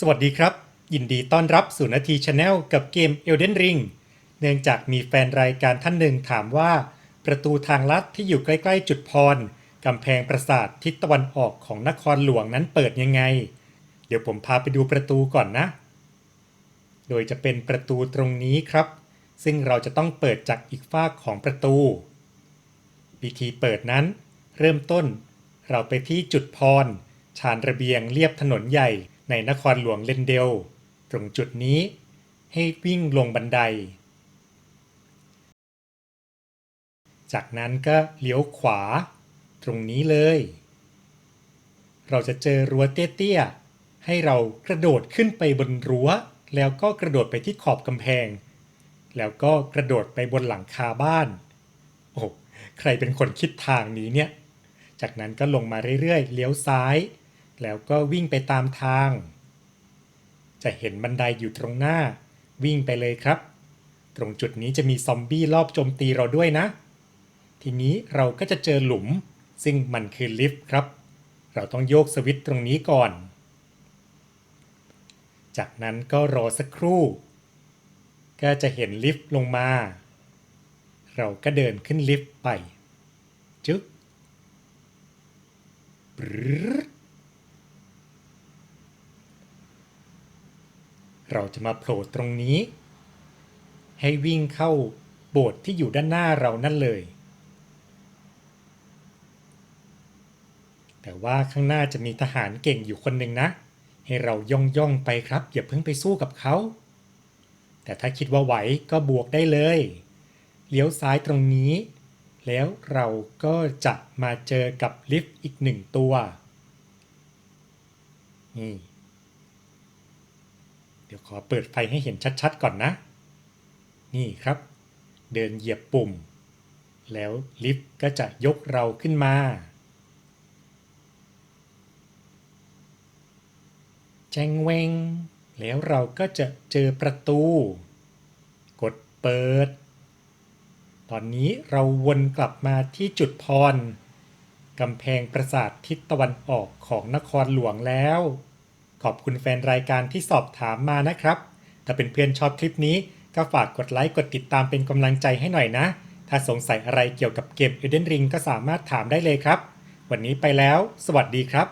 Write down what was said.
สวัสดีครับ ยินดีต้อนรับสู่นาทีชาแนลกับเกม Elden Ring เนื่องจากมีแฟนรายการท่านหนึ่งถามว่า ประตูทางลัดที่อยู่ใกล้ๆจุดพรกำแพงปราสาททิศตะวันออกของนครหลวงนั้นเปิดยังไง เดี๋ยวผมพาไปดูประตูก่อนนะ โดยจะเป็นประตูตรงนี้ครับ ซึ่งเราจะต้องเปิดจากอีกฝากของประตู วิธีเปิดนั้น เริ่มต้น เราไปที่จุดพรชานระเบียงเรียบถนนใหญ่ ในนครหลวงเลนเดล ตรงจุดนี้ให้วิ่งลงบันได จากนั้นก็เลี้ยวขวา ตรงนี้เลย เราจะเจอรั้วเตี้ยๆ ให้เรากระโดดขึ้นไปบนรั้ว แล้วก็กระโดดไปที่ขอบกำแพง แล้วก็กระโดดไปบนหลังคาบ้าน โอ้ใครเป็นคนคิดทางนี้เนี่ย จากนั้นก็ลงมาเรื่อยๆ เลี้ยวซ้าย แล้วก็วิ่งไปตามทาง จะเห็นบันไดอยู่ตรงหน้า วิ่งไปเลยครับ ตรงจุดนี้จะมีซอมบี้รอบโจมตีเราด้วยนะ ทีนี้เราก็จะเจอหลุม ซึ่งมันคือลิฟต์ครับ เราต้องโยกสวิตช์ตรงนี้ก่อน จากนั้นก็รอสักครู่ ก็จะเห็นลิฟต์ลงมา เราก็เดินขึ้นลิฟต์ไป จึ๊กปรึ๊ด เราจะมาโผล่ตรงนี้ ให้วิ่งเข้าโบสถ์ที่อยู่ด้านหน้าเรานั่นเลย แต่ว่าข้างหน้าจะมีทหารเก่งอยู่คนหนึ่งนะ ให้เราย่องย่องไปครับ อย่าเพิ่งไปสู้กับเขา แต่ถ้าคิดว่าไหวก็บวกได้เลย เลี้ยวซ้ายตรงนี้ แล้วเราก็จะมาเจอกับลิฟต์อีกหนึ่งตัวนี่ เดี๋ยวขอเปิดไฟให้เห็นชัดๆก่อนนะ นี่ครับ เดินเหยียบปุ่ม แล้วลิฟต์ก็จะยกเราขึ้นมา แจ้งเวงแล้วเราก็จะเจอประตู กดเปิด ตอนนี้เราวนกลับมาที่จุดพรกำแพงปราสาททิศตะวันออกของนครหลวงแล้ว ขอบคุณแฟนรายการที่สอบถามมานะครับ ถ้าเป็นเพื่อนชอบคลิปนี้ก็ฝากกดไลค์กดติดตามเป็นกำลังใจให้หน่อยนะ ถ้าสงสัยอะไรเกี่ยวกับเกม Elden Ring ก็สามารถถามได้เลยครับ วันนี้ไปแล้ว สวัสดีครับ